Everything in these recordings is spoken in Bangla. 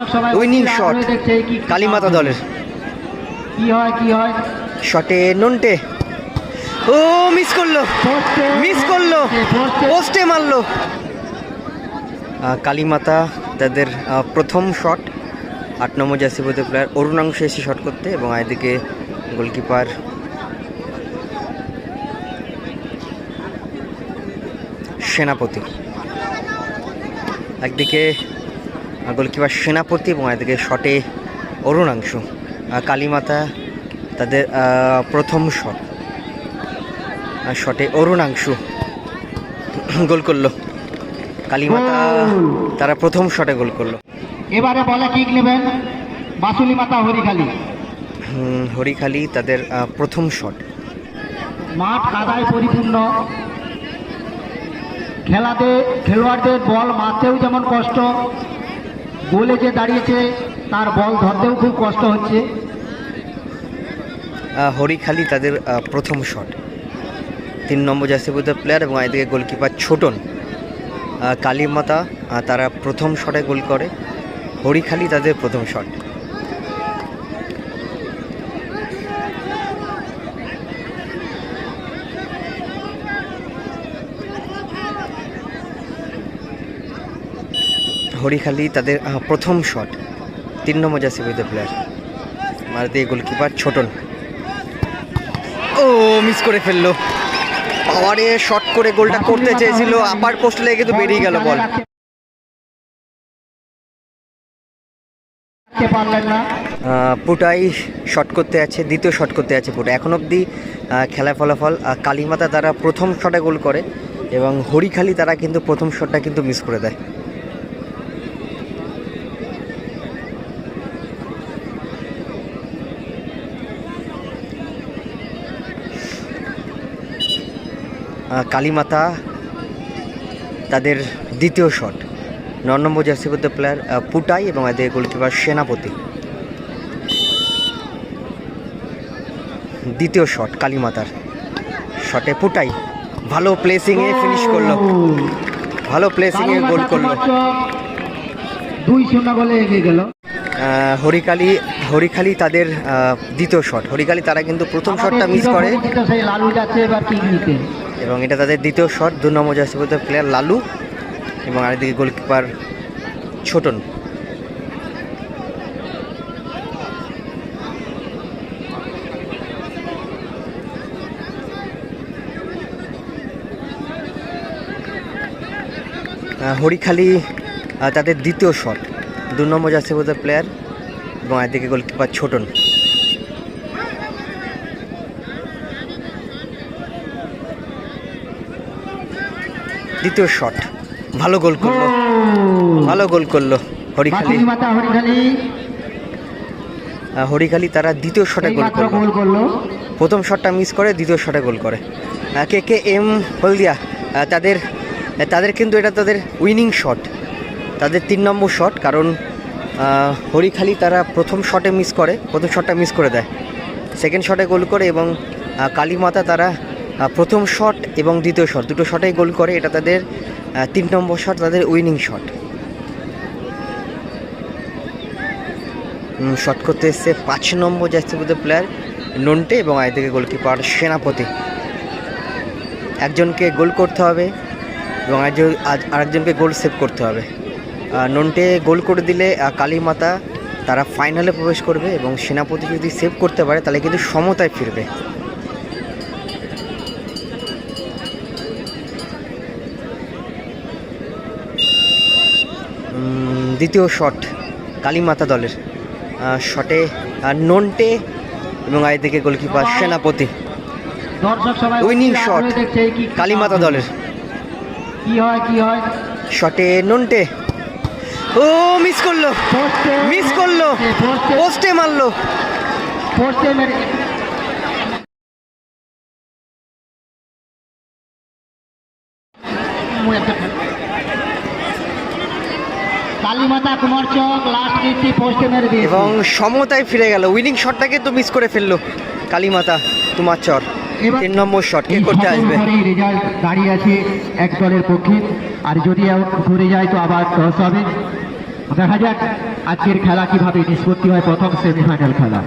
উইনিং শট কালীমাতা দলের। কি হয় কি হয়? শটে নন্টে। ও মিস করল। মিস করল। পোস্টে মারলো। কালীমাতা তাদের প্রথম শট আট নম্বর জার্সিপতি প্লেয়ার অরুণাংশ এসে শট করতে এবং এদিকে গোলকিপার সেনাপতি। একদিকে গোলকিপার সেনাপতি এবং এদিকে শটে অরুণাংশ। কালীমাতা তাদের প্রথম শট। শটে অরুণাংশু গোল করল। কালীমাতা তারা প্রথম শটে গোল করল। এবারে বলে কিক নেবেন বাসুলি মাতা হরিখালি। হরিখালি তাদের প্রথম শট। মাঠ কাদায় পরিপূর্ণ। খেলাতে খেলোয়াড়দের বল মারতেও যেমন কষ্ট গোলে যে দাঁড়িয়েছে, তার বল ধরতেও খুব কষ্ট হচ্ছে। হরিখালি তাদের প্রথম শট তিন নম্বর জার্সিবুদ্ধ প্লেয়ার এবং এদিকে গোলকিপার ছোটন। কালীমাতা তারা প্রথম শটে গোল করে। হরিখালি তাদের প্রথম শট হরিখালি তাদের প্রথম শট তিন নম্বর জার্সিবুদ্ধ প্লেয়ার মারতে গোলকিপার ছোটন। ও মিস করে ফেলল। পাওয়ারে শট করে গোলটা করতে চেয়েছিল। আপার পোস্ট লেগে কিন্তু বেরিয়ে গেল বল পুটাই শট করতে আছে, দ্বিতীয় শট করতে আছে পুটা। এখন অবধি খেলা ফলাফল কালীমাতা তারা প্রথম শটে গোল করে এবং হরিখালি তারা কিন্তু প্রথম শটটা কিন্তু মিস করে দেয়। কালীমাতা তাদের দ্বিতীয় শট। ন নম্বর জার্সিবদ্ধ প্লেয়ার পুটাই এবং এদের গোলকিপার সেনাপতি। দ্বিতীয় শট কালীমাতার শটে পুটাই। ভালো প্লেসিংয়ে ফিনিশ করল। ভালো প্লেসিংয়ে গোল করল। দুই শূন্য গোলে এগিয়ে গেল। হরিকালি হরিখালি তাদের দ্বিতীয় শট। হরিখালি তারা কিন্তু প্রথম শটটা মিস করে। এবং এটা তাদের দ্বিতীয় শট। দু নম্বর জার্সিবদ্ধ প্লেয়ার লালু এবং আরেকদিকে গোলকিপার ছোটন। হরিখালি তাদের দ্বিতীয় শট। দু নম্বর জার্সিবদ্ধ প্লেয়ার এবং একদিকে গোলকিপার ছোটন দ্বিতীয় শট ভালো গোল করল। ভালো গোল করল হরিখালি। হরিখালি। তারা দ্বিতীয় শটে গোল করল। প্রথম শটটা মিস করে দ্বিতীয় শটে গোল করে। কে কে এম হলদিয়া তাদের তাদের কিন্তু এটা তাদের উইনিং শট তাদের তিন নম্বর শট কারণ হরিখালি তারা প্রথম শটে মিস করে, প্রথম শটটা মিস করে দেয়। সেকেন্ড শটে গোল করে এবং কালীমাতা তারা প্রথম শট এবং দ্বিতীয় শট দুটো শটেই গোল করে। এটা তাদের তিন নম্বর শট তাদের উইনিং শট শট করতে এসছে পাঁচ নম্বর জাস্তিবুদ্ধ প্লেয়ার নন্টে এবং আয়দিকে গোলকিপার সেনাপতি। একজনকে গোল করতে হবে এবং আরেকজনকে গোল সেভ করতে হবে। নন্টে গোল করে দিলে কালীমাতা তারা ফাইনালে প্রবেশ করবে এবং সেনাপতি যদি সেভ করতে পারে তাহলে কিন্তু সমতায় ফিরবে। দ্বিতীয় শট কালীমাতা দলের। শটে নন্টে এবং আয়দিকে goalkeeper Senapati. Winning shot Kalimata দলের। কি হয় কি হয়? শটে নন্টে ও মিস করল। মিস করল। পোস্টে মারলো। পোস্টে মেরে কালীমাতা কুমার চক লাস্ট কিকটি পোস্টে মেরে দিয়েছে। এবং সমতায় ফিরে গেল। উইনিং শটটাকে তো মিস করে ফেলল কালীমাতা তোমার চর। তিন নম্বর শট কে করতে আসবে। রেজাল্ট দাঁড়িয়ে আছে এক দলের পক্ষে। আর যদি করে যায় তো আবার টস হবে। দেখা যাক, আজকের খেলা কীভাবে নিষ্পত্তি হয় প্রথম সেমিফাইনাল খেলা।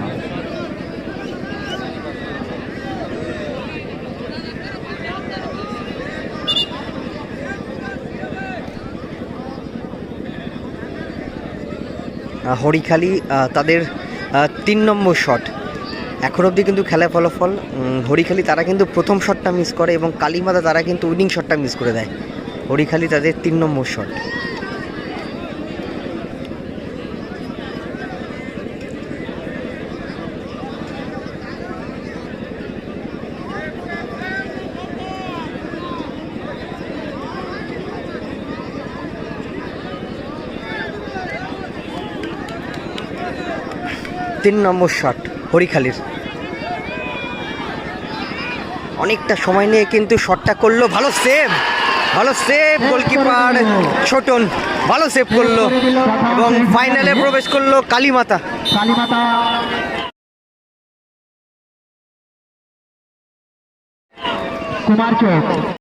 হরিখালি তাদের তিন নম্বর শট এখন অবধি কিন্তু খেলার ফলাফল হরিখালি তারা কিন্তু প্রথম শটটা মিস করে এবং কালীমাতা তারা কিন্তু উইনিং শটটা মিস করে দেয়। হরিখালি তাদের তিন নম্বর শট তিন নম্বর শট হরিখালির। অনেকটা সময় নিয়ে কিন্তু শটটা করল। ভালো সেভ ভালো সেভ গোলকিপার ছোটন ভালো সেভ করল এবং ফাইনালে প্রবেশ করল কালীমাতা। কুমার